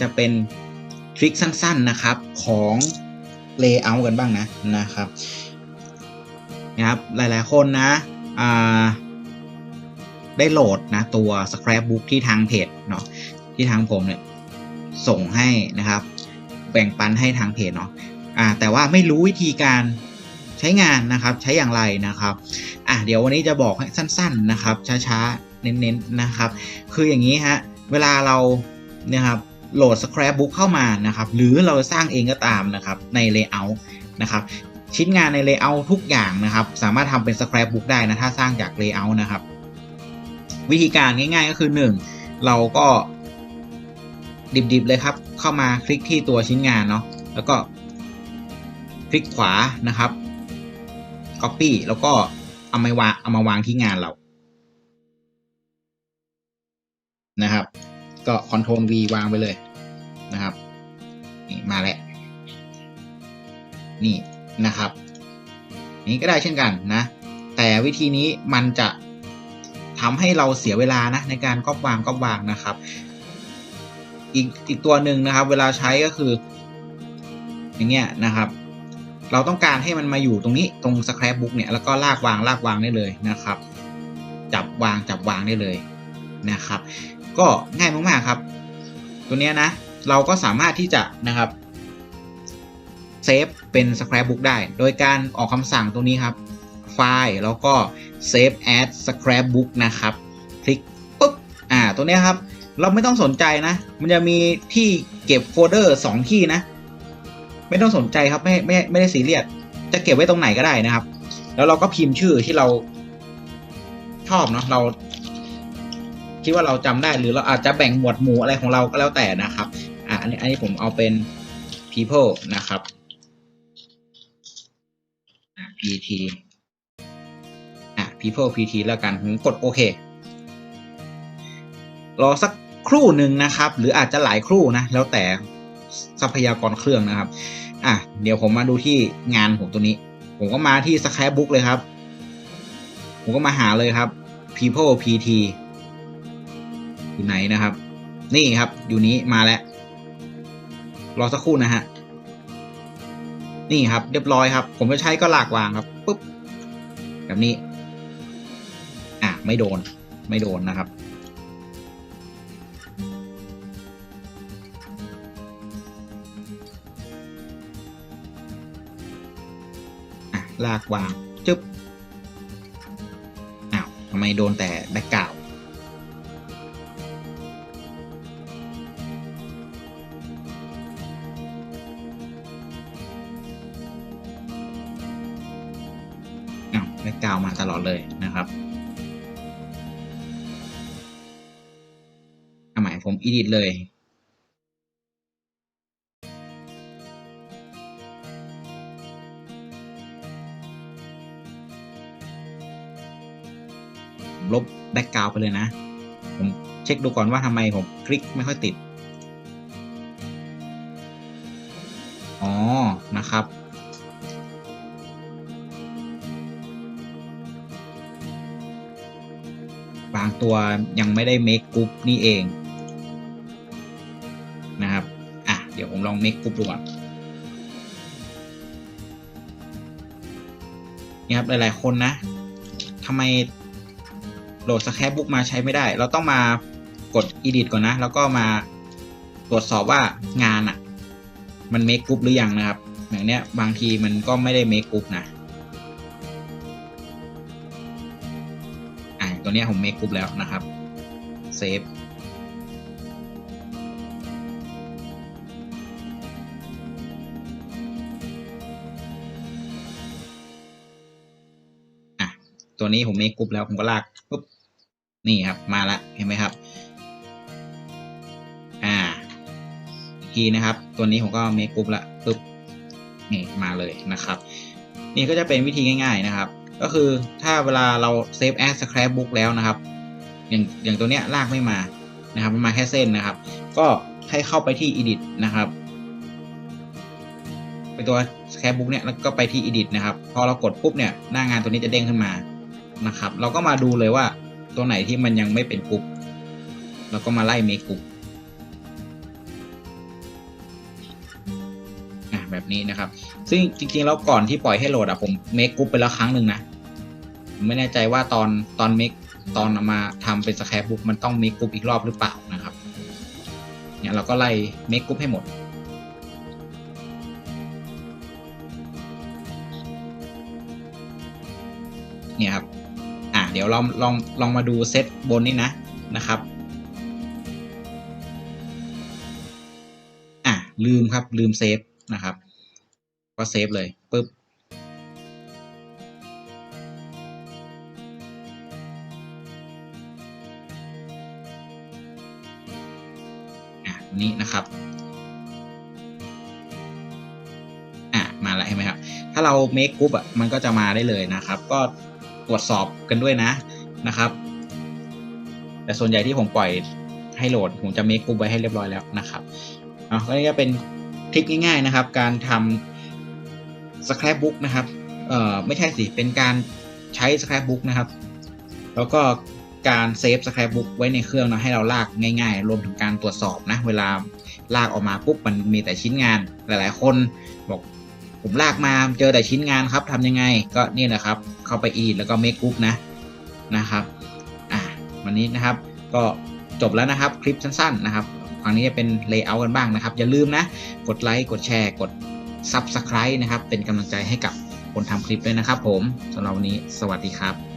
จะเป็นทริคสั้นๆนะครับของ Layout กันบ้างนะนะครับนะครับหลายๆคนนะได้โหลดนะตัว Scrapbook ที่ทางเพจเนาะที่ทางผมเนี่ยส่งให้นะครับ แบ่งปันให้ทางเพจเนาะอ่าแต่ว่าไม่รู้วิธีการใช้งานนะครับใช้อย่างไรนะครับอะเดี๋ยววันนี้จะบอกให้สั้น ๆนะครับ ช้าๆเน้นๆนะครับ คืออย่างนี้ฮะเวลาเราเนี่ยครับ โหลด Scrapbook เข้ามานะครับ หรือเราสร้างเองก็ตามนะครับใน Layout นะครับชิ้นงานใน Layout ทุกอย่างนะครับ สามารถทำเป็น Scrapbook ได้นะ ถ้าสร้างจาก Layout นะครับ วิธีการง่ายๆก็คือ 1 เราก็ดิบๆเลยครับ เข้ามาคลิกที่ตัวชิ้นงานเนาะแล้วก็คลิกขวานะครับ Copy แล้วก็เอามาวางเอามาวางที่งานเรานะครับ ก็ Ctrl V วางไปเลยนะครับนี่มาแล้วนี่นะครับ นี่ก็ได้เช่นกันนะ แต่วิธีนี้มันจะทำให้เราเสียเวลานะในการก๊อปวางก๊อปวางนะครับ อีกอีกตัวหนึ่งนะครับ เวลาใช้ก็คือ อย่างเงี้ยนะครับ เราต้องการให้มันมาอยู่ตรงนี้ตรง scrapbook เนี่ยแล้วก็ลากวางลากวางได้เลยนะครับ จับวางจับวางได้เลยนะครับ ก็ง่ายมากๆครับ ตัวนี้นะเราก็สามารถที่จะนะครับเซฟเป็น scrapbook ได้ โดยการออกคำสั่งตรงนี้ครับ ไฟล์แล้วก็ save as scrapbook นะครับ คลิกปุ๊บ อ่า ตัวนี้ครับ เราไม่ต้องสนใจนะ มันจะมีที่เก็บโฟลเดอร์ 2 ที่นะ ไม่ต้องสนใจครับ ไม่ไม่ไม่ได้ซีเรียส จะเก็บไว้ตรงไหนก็ได้นะครับ แล้วเราก็พิมพ์ชื่อที่เราชอบเนาะ เรา คิดว่าเราจำได้หรือเราอาจจะแบ่งหมวดหมู่อะไรของเราก็แล้วแต่นะครับอะอันนี้อันนี้ผมเอาเป็น people นะครับ pt อะ people pt แล้วกันผมกดโอเครอสักครู่หนึ่งนะครับ หรืออาจจะหลายครู่นะ แล้วแต่ทรัพยากรเครื่องนะครับ อะ เดี๋ยวผมมาดูที่งานผมตัวนี้ ผมก็มาที่ scrapbook เลยครับ ผมก็มาหาเลยครับ people pt อยู่ไหนนะครับ นี่ครับอยู่นี้มาแล้ว รอสักครู่นะฮะ นี่ครับเรียบร้อยครับ ผมจะใช้ก็ลากวางครับปุ๊บแบบนี้ อะไม่โดน ไม่โดนนะครับอะลากวางจึ๊บอ้าวทำไมโดนแต่แบ็กกราว อ้าวแบ็กกราวมาตลอดเลยนะครับเอาใหม่ผมอีดิทเลยลบแบ็กกราวไปเลยนะ ผมเช็คดูก่อนว่าทำไมผมคลิกไม่ค่อยติด อ๋อ นะครับ ตัวยังไม่ได้ make group นี่เองนะครับอะเดี๋ยวผมลอง make group ดูก่อนนี่ครับหลายๆคนนะทำไมโหลด Scrapbook มาใช้ไม่ได้ เราต้องมากด edit ก่อนนะ แล้วก็มาตรวจสอบว่างานอะ่ะ มัน make group หรือยังนะครับอย่างเนี้ยบางทีมันก็ไม่ได้ make group นะ ตัวเนี้ยผม make group แล้วนะครับ save อะตัวนี้ผม make group แล้วผมก็ลากปุ๊บนี่ครับมาละเห็นไหมครับ อ่าทีนะครับ ตัวนี้ผมก็ make group ละปุ๊บนี่มาเลยนะครับ นี่ก็จะเป็นวิธีง่าย ๆนะครับ ก็คือถ้าเวลาเรา save as scrapbook แล้วนะครับ อย่างอย่างตัวเนี้ยลากไม่มานะครับมันมาแค่เส้นนะครับ ก็ให้เข้าไปที่ edit นะครับไปตัว scrapbook เนี่ยแล้วก็ไปที่ edit นะครับ พอเรากดปุ๊บเนี่ยหน้างานตัวนี้จะเด้งขึ้นมานะครับ เราก็มาดูเลยว่าตัวไหนที่มันยังไม่เป็นกรุ๊ปเราก็มาไล่ make กรุ๊ป แบบนี้นะครับ ซึ่งจริงๆแล้วก่อนที่ปล่อยให้โหลดอะผมเมคกรุ๊ปไปแล้วครั้งหนึ่งนะผมไม่แน่ใจว่าตอนตอนเมคตอนเอามาทำเป็นสแครปบุ๊กมันต้องเมคกรุ๊ปอีกรอบหรือเปล่านะครับเนี่ยเราก็ไล่เมคกรุ๊ปให้หมดเนี่ยครับ อะ เดี๋ยวลองลองลองมาดูเซตบนนี่นะนะครับ อะ ลืมครับลืมเซฟนะครับ ก็เซฟเลยปึ๊บอะนี่นะครับอะมาแล้วเห็นไหมครับ ถ้าเรา make group อะมันก็จะมาได้เลยนะครับ ก็ตรวจสอบกันด้วยนะนะครับ แต่ส่วนใหญ่ที่ผมปล่อยให้โหลด ผมจะ make group ไว้ให้เรียบร้อยแล้วนะครับอะก็นี่ก็เป็นทริคง่ายๆนะครับ การทำ scrapbook นะครับเอ่อไม่ใช่สิ เป็นการใช้ scrapbook นะครับ แล้วก็การเซฟ scrapbook ไว้ในเครื่องนะให้เราลากง่ายๆ รวมถึงการตรวจสอบนะ เวลาลากออกมาปุ๊บมันมีแต่ชิ้นงาน หลายๆ คนบอกผมลากมาเจอแต่ชิ้นงานครับทำยังไงก็นี่แหละครับ เข้าไปอีแล้วก็ make group นะนะครับอ่าวันนี้นะครับก็จบแล้วนะครับคลิปสั้นๆนะครับครั้งนี้จะเป็น layout กันบ้างนะครับ อย่าลืมนะ กดไลค์กดแชร์กด subscribe นะครับ เป็นกำลังใจให้กับคนทำคลิปด้วยนะครับผมสำหรับวันนี้สวัสดีครับ